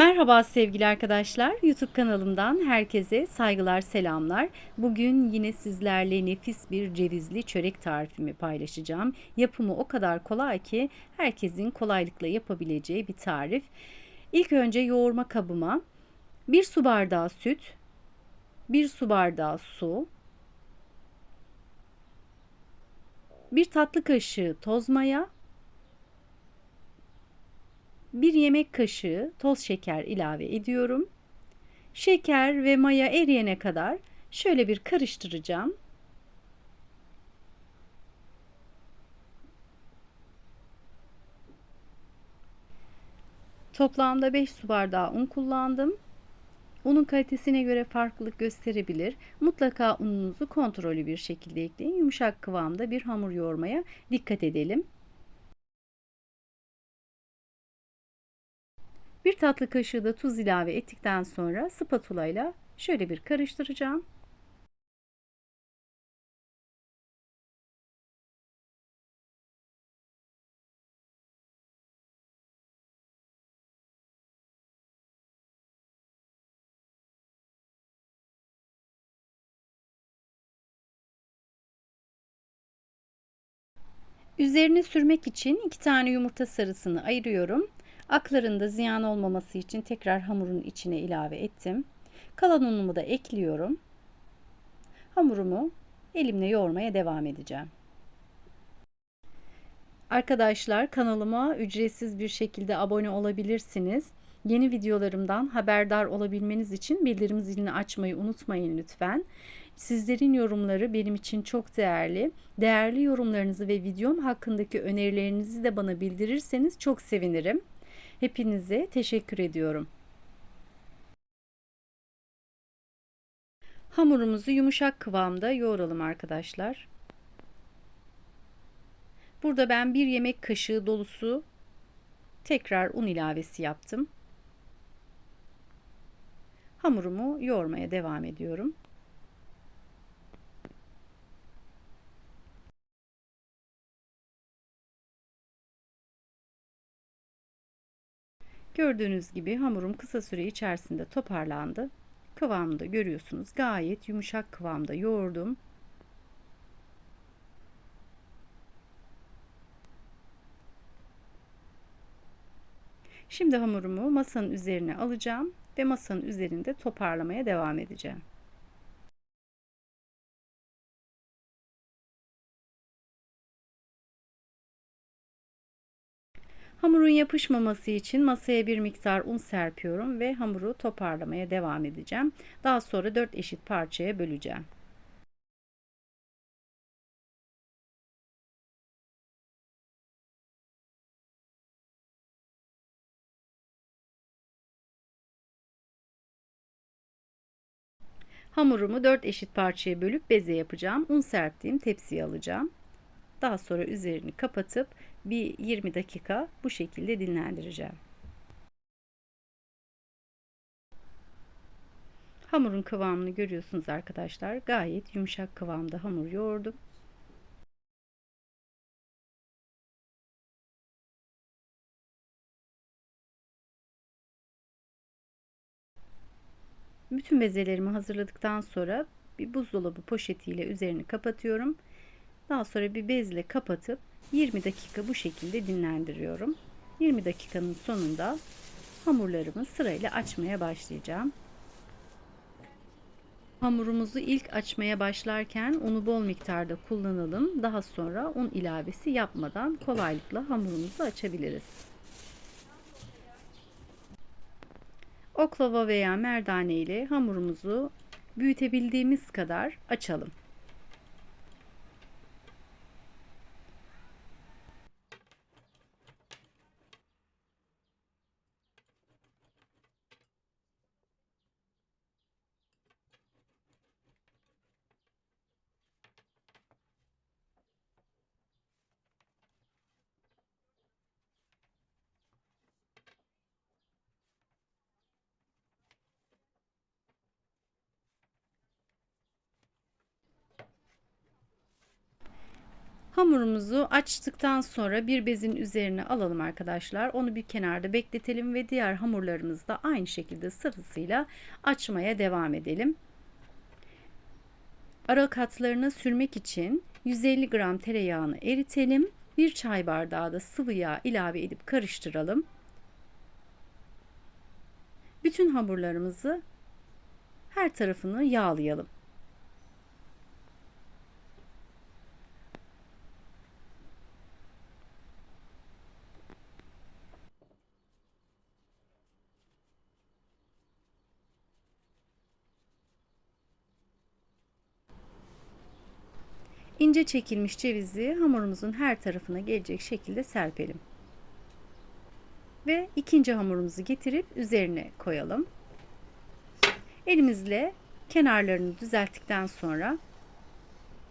Merhaba sevgili arkadaşlar. YouTube kanalımdan herkese saygılar, selamlar. Bugün yine sizlerle nefis bir cevizli çörek tarifimi paylaşacağım. Yapımı o kadar kolay ki herkesin kolaylıkla yapabileceği bir tarif. İlk önce yoğurma kabıma 1 su bardağı süt, 1 su bardağı su, 1 tatlı kaşığı toz maya, 1 yemek kaşığı toz şeker ilave ediyorum. Şeker ve maya eriyene kadar şöyle bir karıştıracağım. Toplamda 5 su bardağı un kullandım. Unun kalitesine göre farklılık gösterebilir. Mutlaka ununuzu kontrollü bir şekilde ekleyin. Yumuşak kıvamda bir hamur yoğurmaya dikkat edelim. Bir tatlı kaşığı da tuz ilave ettikten sonra spatula ile şöyle bir karıştıracağım. Üzerine sürmek için iki tane yumurta sarısını ayırıyorum. Akların da ziyan olmaması için tekrar hamurun içine ilave ettim. Kalan unumu da ekliyorum. Hamurumu elimle yoğurmaya devam edeceğim. Arkadaşlar kanalıma ücretsiz bir şekilde abone olabilirsiniz. Yeni videolarımdan haberdar olabilmeniz için bildirim zilini açmayı unutmayın lütfen. Sizlerin yorumları benim için çok değerli. Değerli yorumlarınızı ve videom hakkındaki önerilerinizi de bana bildirirseniz çok sevinirim. Hepinize teşekkür ediyorum. Hamurumuzu yumuşak kıvamda yoğuralım arkadaşlar. Burada ben bir yemek kaşığı dolusu tekrar un ilavesi yaptım. Hamurumu yoğurmaya devam ediyorum. Gördüğünüz gibi hamurum kısa süre içerisinde toparlandı. Kıvamını da görüyorsunuz. Gayet yumuşak kıvamda yoğurdum. Şimdi hamurumu masanın üzerine alacağım ve masanın üzerinde toparlamaya devam edeceğim. Hamurun yapışmaması için masaya bir miktar un serpiyorum ve hamuru toparlamaya devam edeceğim. Daha sonra 4 eşit parçaya böleceğim. Hamurumu 4 eşit parçaya bölüp beze yapacağım. Un serptiğim tepsiye alacağım. Daha sonra üzerini kapatıp bir 20 dakika bu şekilde dinlendireceğim. Hamurun kıvamını görüyorsunuz arkadaşlar. Gayet yumuşak kıvamda hamur yoğurdum. Bütün bezelerimi hazırladıktan sonra bir buzdolabı poşetiyle üzerini kapatıyorum. Daha sonra bir bezle kapatıp 20 dakika bu şekilde dinlendiriyorum. 20 dakikanın sonunda hamurlarımı sırayla açmaya başlayacağım. Hamurumuzu ilk açmaya başlarken unu bol miktarda kullanalım. Daha sonra un ilavesi yapmadan kolaylıkla hamurumuzu açabiliriz. Oklava veya merdane ile hamurumuzu büyütebildiğimiz kadar açalım. Hamurumuzu açtıktan sonra bir bezin üzerine alalım arkadaşlar. Onu bir kenarda bekletelim ve diğer hamurlarımızı da aynı şekilde sırasıyla açmaya devam edelim. Ara katlarına sürmek için 150 gram tereyağını eritelim. Bir çay bardağı da sıvı yağ ilave edip karıştıralım. Bütün hamurlarımızı her tarafını yağlayalım. İnce çekilmiş cevizi hamurumuzun her tarafına gelecek şekilde serpelim. Ve ikinci hamurumuzu getirip üzerine koyalım. Elimizle kenarlarını düzelttikten sonra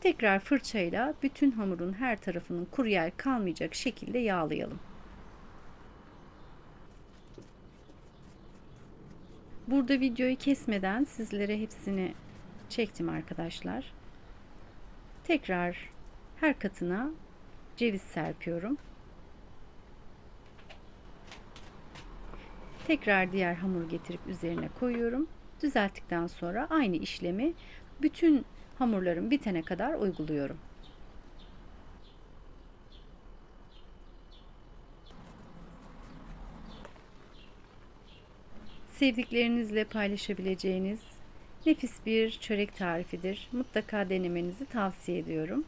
tekrar fırçayla bütün hamurun her tarafının kuru yer kalmayacak şekilde yağlayalım. Burada videoyu kesmeden sizlere hepsini çektim arkadaşlar. Tekrar her katına ceviz serpiyorum. Tekrar diğer hamur getirip üzerine koyuyorum. Düzelttikten sonra aynı işlemi bütün hamurların bitene kadar uyguluyorum. Sevdiklerinizle paylaşabileceğiniz nefis bir çörek tarifidir. Mutlaka denemenizi tavsiye ediyorum.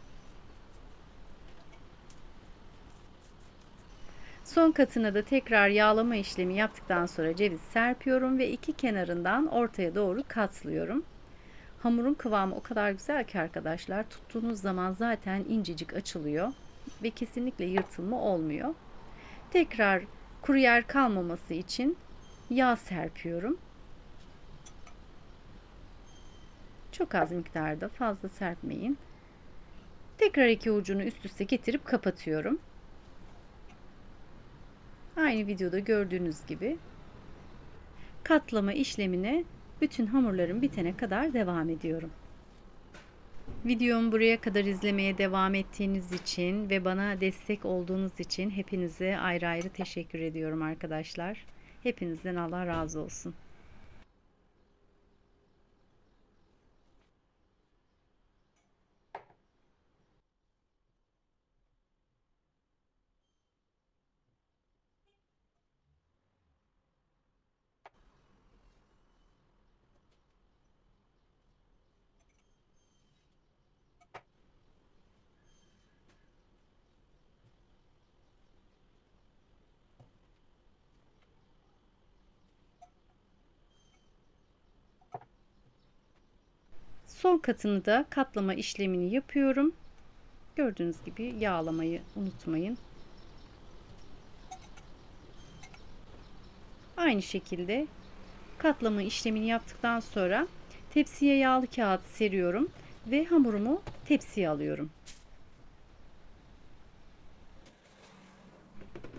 Son katına da tekrar yağlama işlemi yaptıktan sonra ceviz serpiyorum ve iki kenarından ortaya doğru katlıyorum. Hamurun kıvamı o kadar güzel ki arkadaşlar tuttuğunuz zaman zaten incecik açılıyor ve kesinlikle yırtılma olmuyor. Tekrar kuru yer kalmaması için yağ serpiyorum. Çok az miktarda fazla serpmeyin. Tekrar iki ucunu üst üste getirip kapatıyorum. Aynı videoda gördüğünüz gibi katlama işlemine bütün hamurlarım bitene kadar devam ediyorum. Videomu buraya kadar izlemeye devam ettiğiniz için ve bana destek olduğunuz için hepinize ayrı ayrı teşekkür ediyorum arkadaşlar. Hepinizden Allah razı olsun. Son katını da katlama işlemini yapıyorum. Gördüğünüz gibi yağlamayı unutmayın. Aynı şekilde katlama işlemini yaptıktan sonra tepsiye yağlı kağıt seriyorum ve hamurumu tepsiye alıyorum.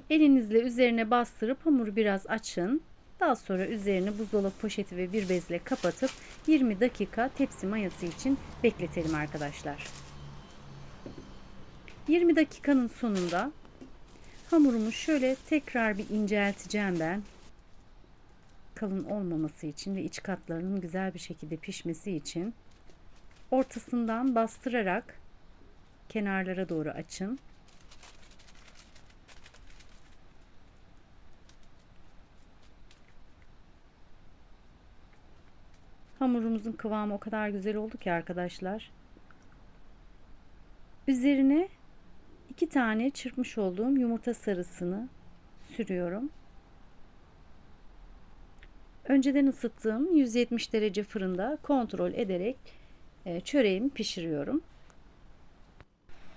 Elinizle üzerine bastırıp hamuru biraz açın. Daha sonra üzerine buzdolabı poşeti ve bir bezle kapatıp 20 dakika tepsi mayası için bekletelim arkadaşlar. 20 dakikanın sonunda hamurumu şöyle tekrar bir incelteceğim ben. Kalın olmaması için ve iç katlarının güzel bir şekilde pişmesi için ortasından bastırarak kenarlara doğru açın. Hamurumuzun kıvamı o kadar güzel oldu ki arkadaşlar. Üzerine iki tane çırpmış olduğum yumurta sarısını sürüyorum. Önceden ısıttığım 170 derece fırında kontrol ederek e, çöreğimi pişiriyorum.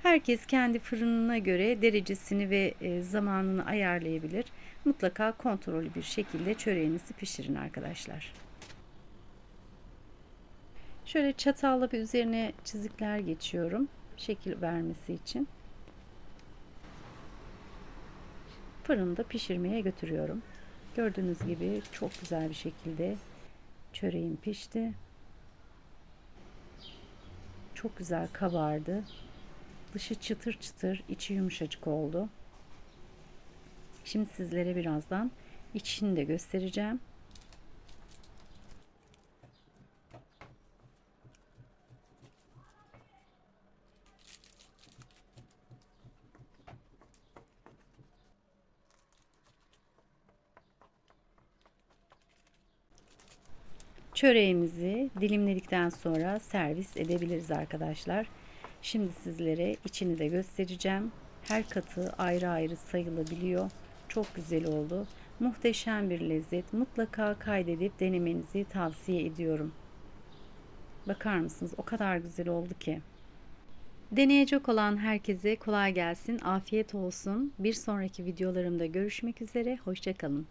Herkes kendi fırınına göre derecesini ve e, zamanını ayarlayabilir. Mutlaka kontrollü bir şekilde çöreğinizi pişirin arkadaşlar. Şöyle çatalla bir üzerine çizikler geçiyorum. Şekil vermesi için. Fırında pişirmeye götürüyorum. Gördüğünüz gibi çok güzel bir şekilde çöreğim pişti. Çok güzel kabardı. Dışı çıtır çıtır, içi yumuşacık oldu. Şimdi sizlere birazdan içini de göstereceğim. Çöreğimizi dilimledikten sonra servis edebiliriz arkadaşlar. Şimdi sizlere içini de göstereceğim. Her katı ayrı ayrı sayılabiliyor. Çok güzel oldu. Muhteşem bir lezzet. Mutlaka kaydedip denemenizi tavsiye ediyorum. Bakar mısınız? O kadar güzel oldu ki. Deneyecek olan herkese kolay gelsin, afiyet olsun. Bir sonraki videolarımda görüşmek üzere, hoşçakalın.